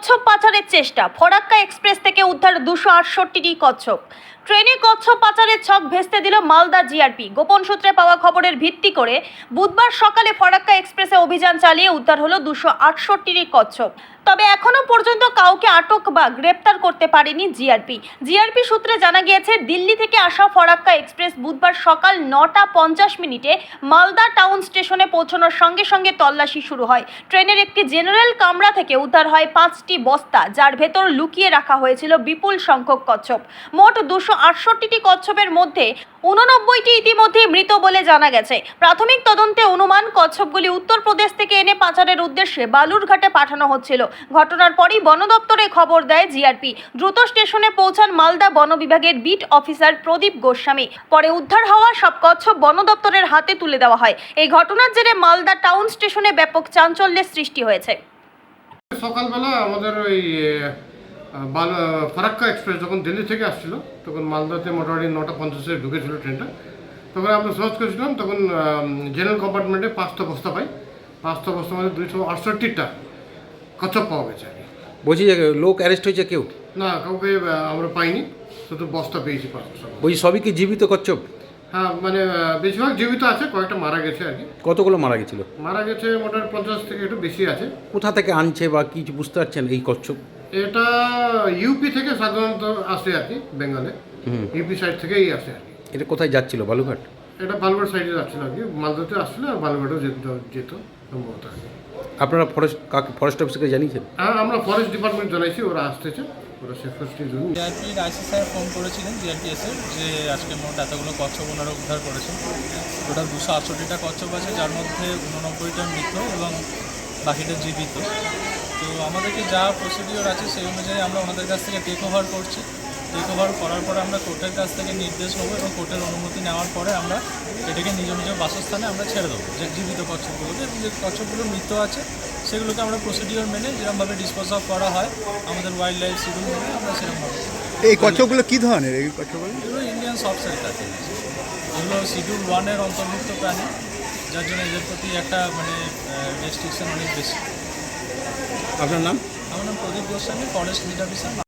কচ্ছপ পাচারের চেষ্টা। ফরাক্কা এক্সপ্রেস থেকে উদ্ধার দুশো আটষট্টিটি কচ্ছপ। ট্রেনে কচ্ছপ পাচারের ছক ভেস্তে দিল মালদা জিআরপি। গোপন সূত্রে পাওয়া খবরের ভিত্তি করে বুধবার সকালে ফরাক্কা এক্সপ্রেসে অভিযান চালিয়ে উদ্ধার হলো দুশো আটষট্টিটি কচ্ছপ। তবে এখনও পর্যন্ত কাউকে আটক বা গ্রেপ্তার করতে পারেনি জিআরপি। জিআরপি সূত্রে জানা গিয়েছে, দিল্লি থেকে আসা ফরাক্কা এক্সপ্রেস বুধবার সকাল নটা পঞ্চাশ মিনিটে মালদা টাউন স্টেশনে পৌঁছানোর সঙ্গে সঙ্গে তল্লাশি শুরু হয়। ট্রেনের একটি জেনারেল কামরা থেকে উদ্ধার হয় পাঁচটি বস্তা যার ভেতর লুকিয়ে রাখা হয়েছিল বিপুল সংখ্যক কচ্ছপ। মোট দুশো আটষট্টিটি কচ্ছপের মধ্যে উননব্বইটি ইতিমধ্যে মৃত বলে জানা গেছে। প্রাথমিক তদন্তে অনুমান, কচ্ছপগুলি উত্তরপ্রদেশ থেকে এনে পাচারের উদ্দেশ্যে বালুরঘাটে পাঠানো হচ্ছিল। ঘটনার পরই বন দপ্তরে খবর দেয় জিআরপি। দ্রুত স্টেশনে পৌঁছান মালদা বন বিভাগের বিট অফিসার প্রদীপ গোস্বামী। পরে উদ্ধার হওয়া সব কচ্ছপ বন দপ্তরের হাতে তুলে দেওয়া হয়। এই ঘটনার জেরে মালদা টাউন স্টেশনে ব্যাপক চাঞ্চল্যের সৃষ্টি হয়েছে। সকালবেলা আমাদের ওই ফারাক্কা এক্সপ্রেস যখন দিল্লি থেকে আসছিল তখন মালদাতে মোটামুটি নটা পঞ্চাশে ঢুকেছিল ট্রেনটা। তখন আমরা সার্চ করেছিলাম তখন জেনারেল কম্পার্টমেন্টে পাঁচটা বস্তা পাই। পাঁচটা বস্তা মধ্যে দুইশো আটষট্টিটা কচ্ছপ পাওয়া গেছে আর বলছি যে লোক অ্যারেস্ট হয়েছে কেউ? না কাউকে আমরা পাইনি। শুধু বস্তা পেয়েছি পাঁচ বস্তা। বলছি সবই কি জীবিত কচ্ছপ? হ্যাঁ মানে বেশিরভাগ জীবিত আছে কয়েকটা মারা গেছে আর কি। কতগুলো মারা গেছিল? মারা গেছে মোটামুটি পঞ্চাশ থেকে একটু বেশি আছে। কোথা থেকে আনছে বা কিছু বুঝতে পারছেন এই কচ্ছপ? এটা ইউপি থেকে সাধারণত আসে আর কি বেঙ্গলে। ইউপি সাইড থেকেই আসে আর কি। এটা কোথায় যাচ্ছিল বালুঘাট এটা বালুঘাট সাইডে যাচ্ছিল আর কি মালদাতে আসছিল আর বালুঘাটেও যেত যেত সম্ভবত। কি। আপনারা ফরেস্ট কাকে ফরেস্ট অফিসকে জানিয়েছেন? হ্যাঁ আমরা ফরেস্ট ডিপার্টমেন্ট জানাইছি ওরা আসতেছে। জিআরপির আইসি স্যার ফোন করেছিলেন জিআরপিএসের যে আজকে মোট এতগুলো কচ্ছপ ওনারা উদ্ধার করেছেন। টোটাল দুশো আটষট্টিটা কচ্ছপ আছে, যার মধ্যে উননব্বইটা মৃত এবং বাকিটা জীবিত। তো আমাদেরকে যা প্রসিডিওর আছে সেই অনুযায়ী আমরা ওনাদের কাছ থেকে টেক ওভার করছি। টেক ওভার করার পরে আমরা কোর্টের কাছ থেকে নির্দেশ নেব এবং কোর্টের অনুমতি নেওয়ার পরে আমরা এটাকে নিজ নিজ বাসস্থানে আমরা ছেড়ে দেবো, যে জীবিত কচ্ছপগুলোকে যে কচ্ছপগুলো মৃত আছে সেগুলোকে আমরা প্রসিডিওর মেনে যেরকমভাবে ডিসপোজ অফ করা হয় আমাদের ওয়াইল্ড লাইফ শিডিউল মেনে আমরা সেরকমভাবে এই কচ্ছপগুলো কী ধরনের এই কচ্ছপগুলো? এগুলো ইন্ডিয়ান সফট আছে এগুলো শিডিউল ওয়ানের অন্তর্ভুক্ত প্রাণী যার জন্য এদের প্রতি একটা মানে রেস্ট্রিকশন অনেক বেশি। আপনার নাম? আমার নাম Pradip Goswami forest beat officer